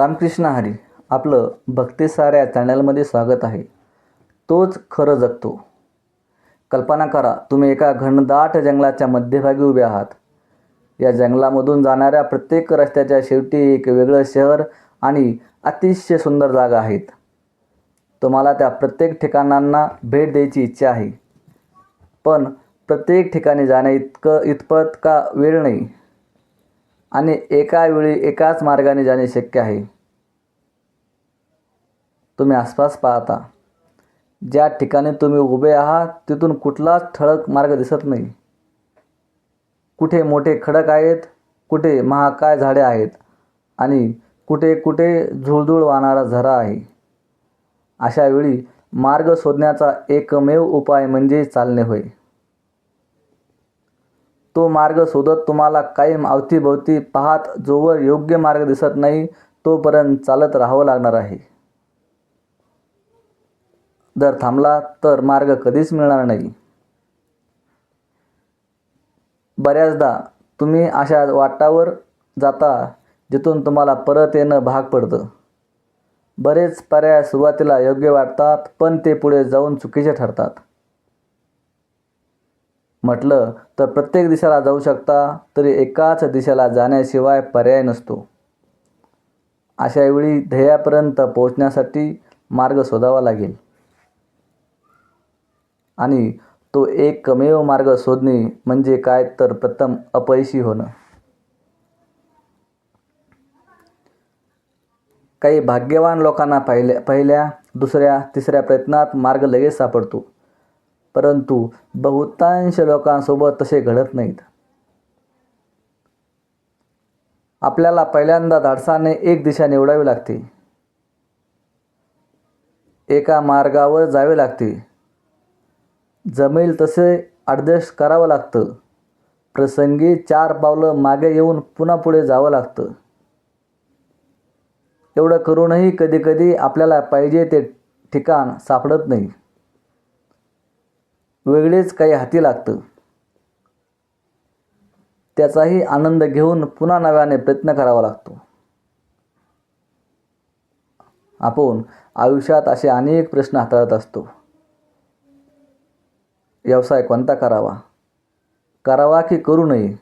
रामकृष्ण हरी आपलं भक्तिसार साऱ्या चॅनलमध्ये स्वागत आहे. तोच खरं जगतो. कल्पना करा तुम्ही एका घनदाट जंगलाच्या मध्यभागी उभे आहात. या जंगलामधून जाणाऱ्या प्रत्येक रस्त्याच्या शेवटी एक वेगळं शहर आणि अतिशय सुंदर जागा आहेत. तुम्हाला त्या प्रत्येक ठिकाणांना भेट द्यायची इच्छा आहे. पण प्रत्येक ठिकाणी जाण्या इतकं इतपत का वेळ नाही? आणि एका वेळी एकाच मार्गाने जाणे शक्य आहे. तुम्ही आसपास पाहता. ज्या ठिकाणी तुम्ही उभे आहात तिथून कुठलाच ठळक मार्ग दिसत नाही. कुठे मोठे खडक आहेत कुठे महाकाय झाडे आहेत आणि कुठे कुठे झुळझुळ वाहणारा झरा आहे. अशा वेळी मार्ग शोधण्याचा एकमेव उपाय म्हणजे चालणे होय. तो मार्ग शोधत तुम्हाला कायम अवतीभोवती पाहत जोवर योग्य मार्ग दिसत नाही तोपर्यंत चालत राहावं लागणार आहे. जर थांबला तर मार्ग कधीच मिळणार नाही. बऱ्याचदा तुम्ही अशा वाटावर जाता जिथून तुम्हाला परत येणं भाग पडतं. बरेच पर्याय सुरुवातीला योग्य वाटतात पण ते पुढे जाऊन चुकीचे ठरतात. म्हटलं तर प्रत्येक दिशेला जाऊ शकता तरी एकाच दिशेला जाण्याशिवाय पर्याय नसतो. अशावेळी ध्येयापर्यंत पोहोचण्यासाठी मार्ग शोधावा लागेल. आणि तो एकमेव मार्ग शोधणे म्हणजे काय तर प्रथम अपयशी होणं. काही भाग्यवान लोकांना पहिल्या पहिल्या दुसऱ्या तिसऱ्या प्रयत्नात मार्ग लगेच सापडतो. परंतु बहुतांश लोकांसोबत तसे घडत नाहीत. आपल्याला पहिल्यांदा धाडसाने एक दिशा निवडावी लागते. एका मार्गावर जावे लागते. जमेल तसे ॲडजस्ट करावं लागतं. प्रसंगी चार पावलं मागे येऊन पुन्हा पुढे जावं लागतं. एवढं करूनही कधीकधी आपल्याला पाहिजे ते ठिकाण सापडत नाही. वेगळेच काही हाती लागतं. त्याचाही आनंद घेऊन पुन्हा नव्याने प्रयत्न करावा लागतो. आपण आयुष्यात असे अनेक प्रश्न हाताळत असतो. व्यवसाय कोणता करावा? करावा की करू नये?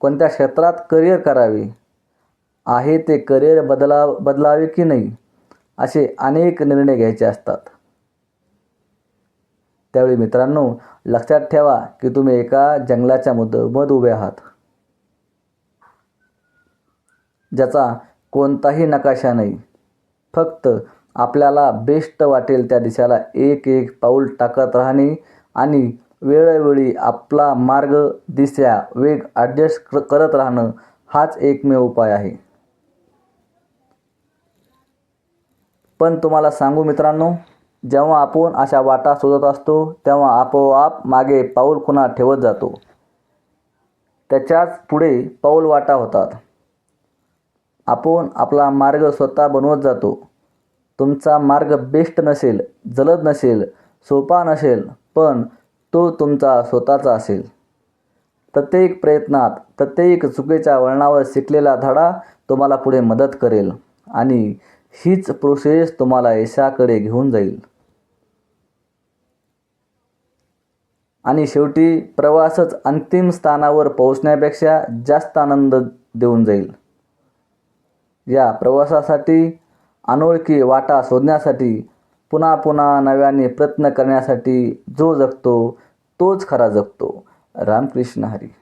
कोणत्या क्षेत्रात करिअर करावे? आहे ते करिअर बदला बदलावे की नाही? असे अनेक निर्णय घ्यायचे असतात. त्यावेळी मित्रांनो लक्षात ठेवा की तुम्ही एका जंगलाच्या मध मध उभे आहात. ज्याचा कोणताही नकाशा नाही. फक्त आपल्याला बेस्ट वाटेल त्या दिशेला एक एक पाऊल टाकत राहणे आणि वेळोवेळी आपला मार्ग दिशा वेग ॲडजस्ट करत राहणं हाच एकमेव उपाय आहे. पण तुम्हाला सांगू मित्रांनो जेव्हा आपण अशा वाटा शोधत असतो तेव्हा आपोआप मागे पाऊल खुणा ठेवत जातो. त्याच्याच पुढे पाऊल वाटा होतात. आपण आपला मार्ग स्वतः बनवत जातो. तुमचा मार्ग बेस्ट नसेल जलद नसेल सोपा नसेल पण तो तुमचा स्वतःचा असेल. प्रत्येक प्रयत्नात प्रत्येक चुकीच्या वळणावर शिकलेला धडा तुम्हाला पुढे मदत करेल आणि हीच प्रोसेस तुम्हाला यशाकडे घेऊन जाईल. आणि शेवटी प्रवासच अंतिम स्थानावर पोहोचण्यापेक्षा जास्त आनंद देऊन जाईल. या प्रवासासाठी अनोळखी वाटा शोधण्यासाठी पुन्हा पुन्हा नव्याने प्रयत्न करण्यासाठी जो जगतो तोच खरा जगतो. रामकृष्ण हरी.